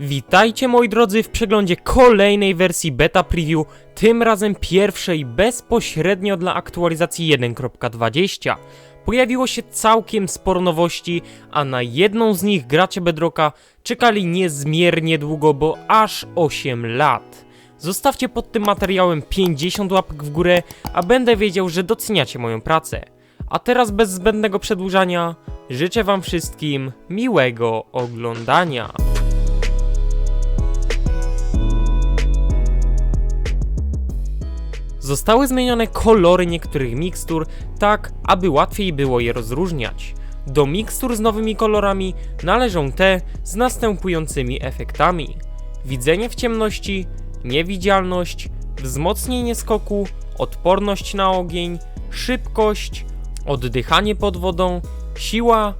Witajcie moi drodzy w przeglądzie kolejnej wersji beta preview, tym razem pierwszej bezpośrednio dla aktualizacji 1.20. Pojawiło się całkiem sporo nowości, a na jedną z nich gracze Bedrocka czekali niezmiernie długo, bo aż 8 lat. Zostawcie pod tym materiałem 50 łapek w górę, a będę wiedział, że doceniacie moją pracę. A teraz bez zbędnego przedłużania, życzę wam wszystkim miłego oglądania. Zostały zmienione kolory niektórych mikstur, tak aby łatwiej było je rozróżniać. Do mikstur z nowymi kolorami należą te z następującymi efektami: widzenie w ciemności, niewidzialność, wzmocnienie skoku, odporność na ogień, szybkość, oddychanie pod wodą, siła,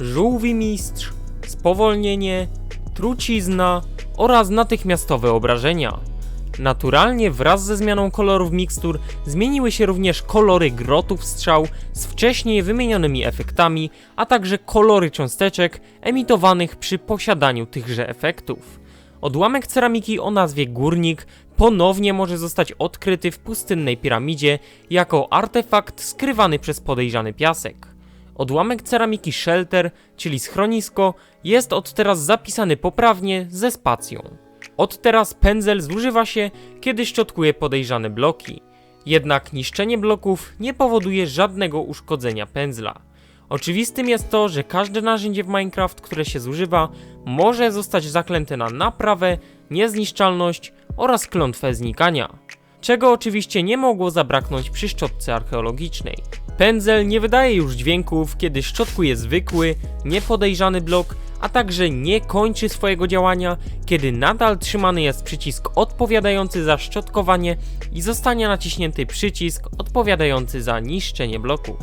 żółwi mistrz, spowolnienie, trucizna oraz natychmiastowe obrażenia. Naturalnie wraz ze zmianą kolorów mikstur zmieniły się również kolory grotów strzał z wcześniej wymienionymi efektami, a także kolory cząsteczek emitowanych przy posiadaniu tychże efektów. Odłamek ceramiki o nazwie Górnik ponownie może zostać odkryty w pustynnej piramidzie jako artefakt skrywany przez podejrzany piasek. Odłamek ceramiki Shelter, czyli schronisko, jest od teraz zapisany poprawnie ze spacją. Od teraz pędzel zużywa się, kiedy szczotkuje podejrzane bloki. Jednak niszczenie bloków nie powoduje żadnego uszkodzenia pędzla. Oczywistym jest to, że każde narzędzie w Minecraft, które się zużywa, może zostać zaklęte na naprawę, niezniszczalność oraz klątwę znikania. Czego oczywiście nie mogło zabraknąć przy szczotce archeologicznej. Pędzel nie wydaje już dźwięków, kiedy szczotkuje zwykły, niepodejrzany blok, a także nie kończy swojego działania, kiedy nadal trzymany jest przycisk odpowiadający za szczotkowanie i zostanie naciśnięty przycisk odpowiadający za niszczenie bloków.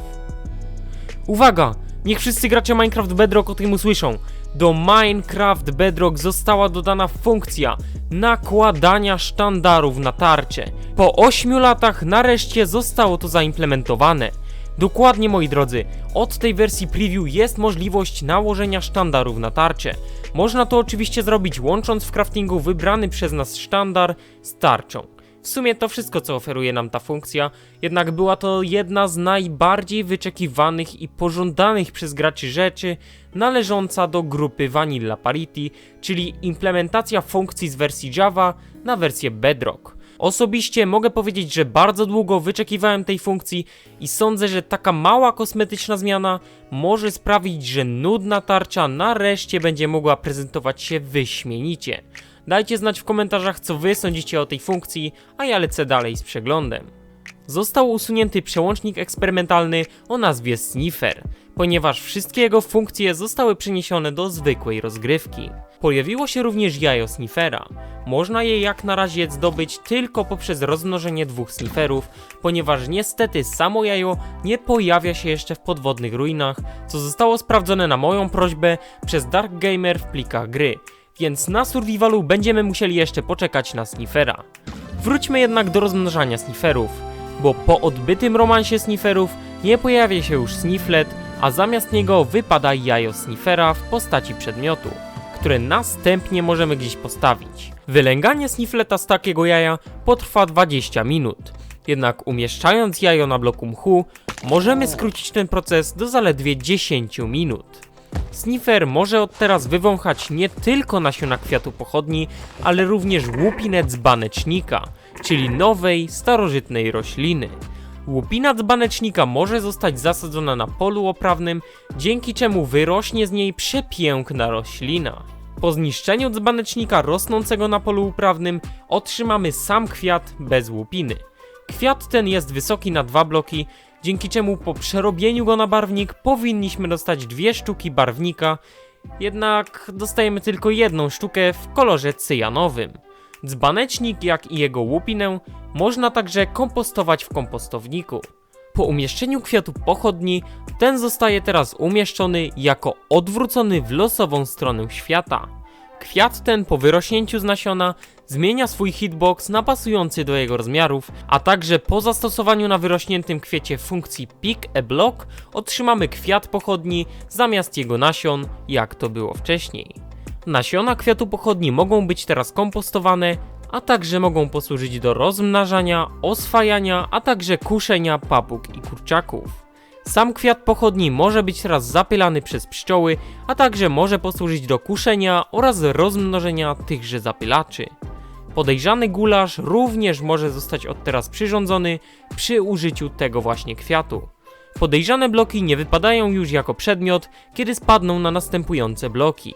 Uwaga! Niech wszyscy gracze Minecraft Bedrock o tym usłyszą. Do Minecraft Bedrock została dodana funkcja nakładania sztandarów na tarczę. Po 8 latach nareszcie zostało to zaimplementowane. Dokładnie moi drodzy, od tej wersji preview jest możliwość nałożenia sztandarów na tarczę. Można to oczywiście zrobić łącząc w craftingu wybrany przez nas sztandar z tarczą. W sumie to wszystko, co oferuje nam ta funkcja, jednak była to jedna z najbardziej wyczekiwanych i pożądanych przez graczy rzeczy należąca do grupy Vanilla Parity, czyli implementacja funkcji z wersji Java na wersję Bedrock. Osobiście mogę powiedzieć, że bardzo długo wyczekiwałem tej funkcji i sądzę, że taka mała kosmetyczna zmiana może sprawić, że nudna tarcza nareszcie będzie mogła prezentować się wyśmienicie. Dajcie znać w komentarzach, co wy sądzicie o tej funkcji, a ja lecę dalej z przeglądem. Został usunięty przełącznik eksperymentalny o nazwie Sniffer, ponieważ wszystkie jego funkcje zostały przeniesione do zwykłej rozgrywki. Pojawiło się również jajo Sniffera. Można je jak na razie zdobyć tylko poprzez rozmnożenie dwóch snifferów, ponieważ niestety samo jajo nie pojawia się jeszcze w podwodnych ruinach, co zostało sprawdzone na moją prośbę przez Dark Gamer w plikach gry, więc na survivalu będziemy musieli jeszcze poczekać na Sniffera. Wróćmy jednak do rozmnażania snifferów, bo po odbytym romansie snifferów nie pojawia się już sniflet, a zamiast niego wypada jajo sniffera w postaci przedmiotu, które następnie możemy gdzieś postawić. Wylęganie snifleta z takiego jaja potrwa 20 minut, jednak umieszczając jajo na bloku mchu, możemy skrócić ten proces do zaledwie 10 minut. Sniffer może od teraz wywąchać nie tylko nasiona kwiatu pochodni, ale również łupinę dzbanecznika, czyli nowej, starożytnej rośliny. Łupina dzbanecznika może zostać zasadzona na polu oprawnym, dzięki czemu wyrośnie z niej przepiękna roślina. Po zniszczeniu dzbanecznika rosnącego na polu uprawnym otrzymamy sam kwiat bez łupiny. Kwiat ten jest wysoki na dwa bloki, dzięki czemu po przerobieniu go na barwnik powinniśmy dostać dwie sztuki barwnika, jednak dostajemy tylko jedną sztukę w kolorze cyjanowym. Dzbanecznik, jak i jego łupinę, można także kompostować w kompostowniku. Po umieszczeniu kwiatu pochodni, ten zostaje teraz umieszczony jako odwrócony w losową stronę świata. Kwiat ten po wyrośnięciu z nasiona zmienia swój hitbox na pasujący do jego rozmiarów, a także po zastosowaniu na wyrośniętym kwiecie funkcji Pick a Block otrzymamy kwiat pochodni zamiast jego nasion, jak to było wcześniej. Nasiona kwiatu pochodni mogą być teraz kompostowane, a także mogą posłużyć do rozmnażania, oswajania, a także kuszenia papug i kurczaków. Sam kwiat pochodni może być teraz zapylany przez pszczoły, a także może posłużyć do kuszenia oraz rozmnożenia tychże zapylaczy. Podejrzany gulasz również może zostać od teraz przyrządzony przy użyciu tego właśnie kwiatu. Podejrzane bloki nie wypadają już jako przedmiot, kiedy spadną na następujące bloki.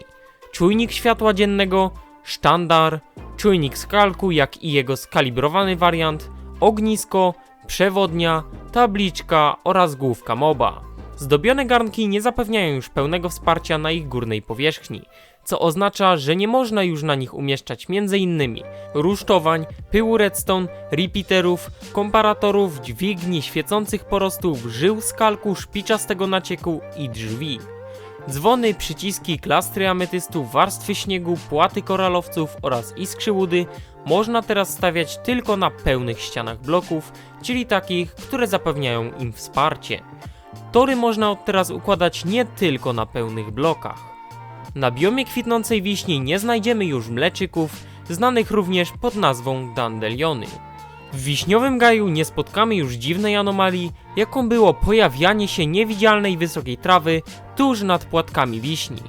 Czujnik światła dziennego, sztandar, czujnik skalku jak i jego skalibrowany wariant, ognisko, przewodnia, tabliczka oraz główka moba. Zdobione garnki nie zapewniają już pełnego wsparcia na ich górnej powierzchni, co oznacza, że nie można już na nich umieszczać m.in. rusztowań, pyłu redstone, repeaterów, komparatorów, dźwigni, świecących porostów, żył skalku, szpiczastego nacieku i drzwi. Dzwony, przyciski, klastry ametystów, warstwy śniegu, płaty koralowców oraz iskrzy łudy można teraz stawiać tylko na pełnych ścianach bloków, czyli takich, które zapewniają im wsparcie. Tory można od teraz układać nie tylko na pełnych blokach. Na biomie kwitnącej wiśni nie znajdziemy już mleczyków, znanych również pod nazwą dandeliony. W wiśniowym gaju nie spotkamy już dziwnej anomalii, jaką było pojawianie się niewidzialnej wysokiej trawy tuż nad płatkami wiśni.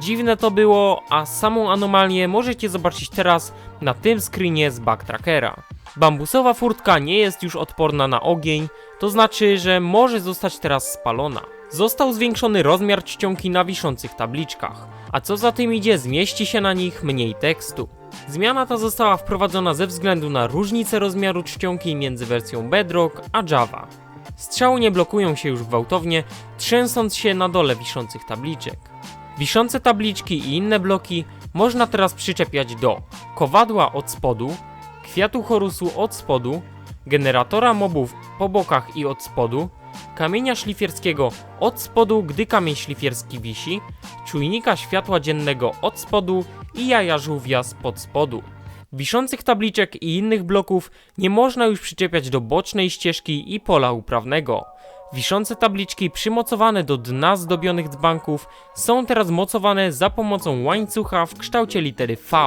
Dziwne to było, a samą anomalię możecie zobaczyć teraz na tym screenie z Backtrackera. Bambusowa furtka nie jest już odporna na ogień, to znaczy, że może zostać teraz spalona. Został zwiększony rozmiar czcionki na wiszących tabliczkach, a co za tym idzie, zmieści się na nich mniej tekstu. Zmiana ta została wprowadzona ze względu na różnicę rozmiaru czcionki między wersją Bedrock a Java. Strzały nie blokują się już gwałtownie, trzęsąc się na dole wiszących tabliczek. Wiszące tabliczki i inne bloki można teraz przyczepiać do kowadła od spodu, kwiatu chorusu od spodu, generatora mobów po bokach i od spodu, kamienia szlifierskiego od spodu, gdy kamień szlifierski wisi, czujnika światła dziennego od spodu i jaja żółwia spod spodu. Wiszących tabliczek i innych bloków nie można już przyczepiać do bocznej ścieżki i pola uprawnego. Wiszące tabliczki przymocowane do dna zdobionych dzbanków są teraz mocowane za pomocą łańcucha w kształcie litery V.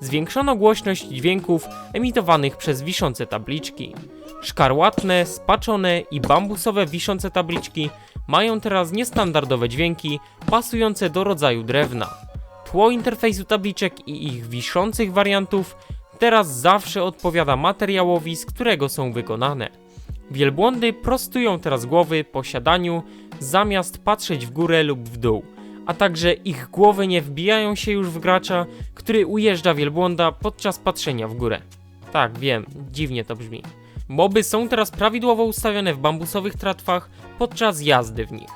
Zwiększono głośność dźwięków emitowanych przez wiszące tabliczki. Szkarłatne, spaczone i bambusowe wiszące tabliczki mają teraz niestandardowe dźwięki pasujące do rodzaju drewna. Tło interfejsu tabliczek i ich wiszących wariantów teraz zawsze odpowiada materiałowi, z którego są wykonane. Wielbłądy prostują teraz głowy po siadaniu, zamiast patrzeć w górę lub w dół, a także ich głowy nie wbijają się już w gracza, który ujeżdża wielbłąda podczas patrzenia w górę. Tak, wiem, dziwnie to brzmi. Moby są teraz prawidłowo ustawione w bambusowych tratwach podczas jazdy w nich.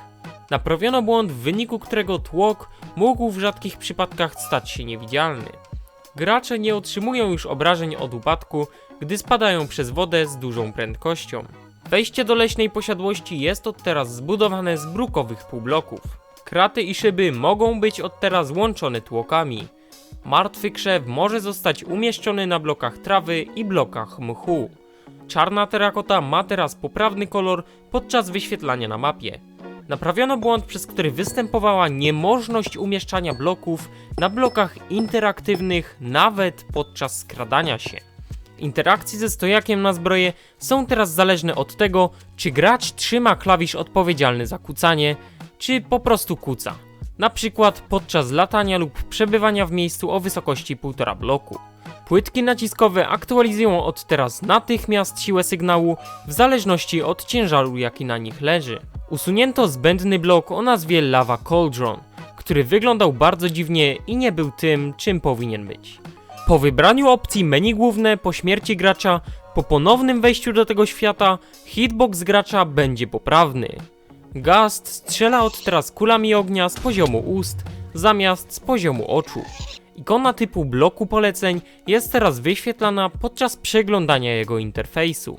Naprawiono błąd, w wyniku którego tłok mógł w rzadkich przypadkach stać się niewidzialny. Gracze nie otrzymują już obrażeń od upadku, gdy spadają przez wodę z dużą prędkością. Wejście do leśnej posiadłości jest od teraz zbudowane z brukowych półbloków. Kraty i szyby mogą być od teraz łączone tłokami. Martwy krzew może zostać umieszczony na blokach trawy i blokach mchu. Czarna terakota ma teraz poprawny kolor podczas wyświetlania na mapie. Naprawiono błąd, przez który występowała niemożność umieszczania bloków na blokach interaktywnych nawet podczas skradania się. Interakcje ze stojakiem na zbroję są teraz zależne od tego, czy gracz trzyma klawisz odpowiedzialny za kucanie, czy po prostu kuca. Na przykład podczas latania lub przebywania w miejscu o wysokości 1,5 bloku. Płytki naciskowe aktualizują od teraz natychmiast siłę sygnału w zależności od ciężaru jaki na nich leży. Usunięto zbędny blok o nazwie Lava Cauldron, który wyglądał bardzo dziwnie i nie był tym, czym powinien być. Po wybraniu opcji menu główne po śmierci gracza, po ponownym wejściu do tego świata, hitbox gracza będzie poprawny. Gast strzela od teraz kulami ognia z poziomu ust, zamiast z poziomu oczu. Ikona typu bloku poleceń jest teraz wyświetlana podczas przeglądania jego interfejsu.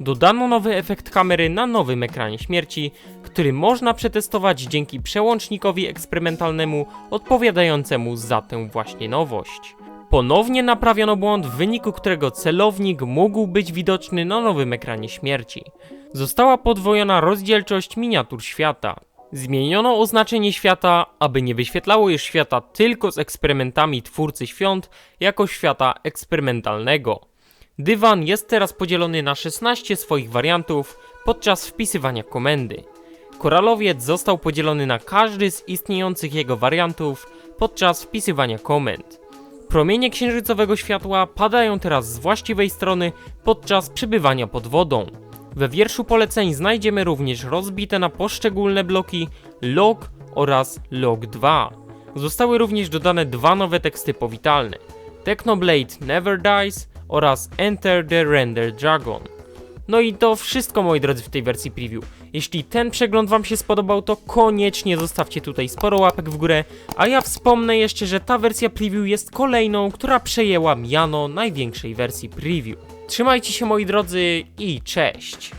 Dodano nowy efekt kamery na nowym ekranie śmierci, który można przetestować dzięki przełącznikowi eksperymentalnemu odpowiadającemu za tę właśnie nowość. Ponownie naprawiono błąd, w wyniku którego celownik mógł być widoczny na nowym ekranie śmierci. Została podwojona rozdzielczość miniatur świata. Zmieniono oznaczenie świata, aby nie wyświetlało już świata tylko z eksperymentami twórcy świąt, jako świata eksperymentalnego. Dywan jest teraz podzielony na 16 swoich wariantów podczas wpisywania komendy. Koralowiec został podzielony na każdy z istniejących jego wariantów podczas wpisywania komend. Promienie księżycowego światła padają teraz z właściwej strony podczas przebywania pod wodą. We wierszu poleceń znajdziemy również rozbite na poszczególne bloki log oraz log 2. Zostały również dodane dwa nowe teksty powitalne: Technoblade Never Dies oraz Enter the Render Dragon. No i to wszystko moi drodzy w tej wersji preview. Jeśli ten przegląd wam się spodobał, to koniecznie zostawcie tutaj sporo łapek w górę, a ja wspomnę jeszcze, że ta wersja preview jest kolejną, która przejęła miano największej wersji preview. Trzymajcie się moi drodzy i cześć!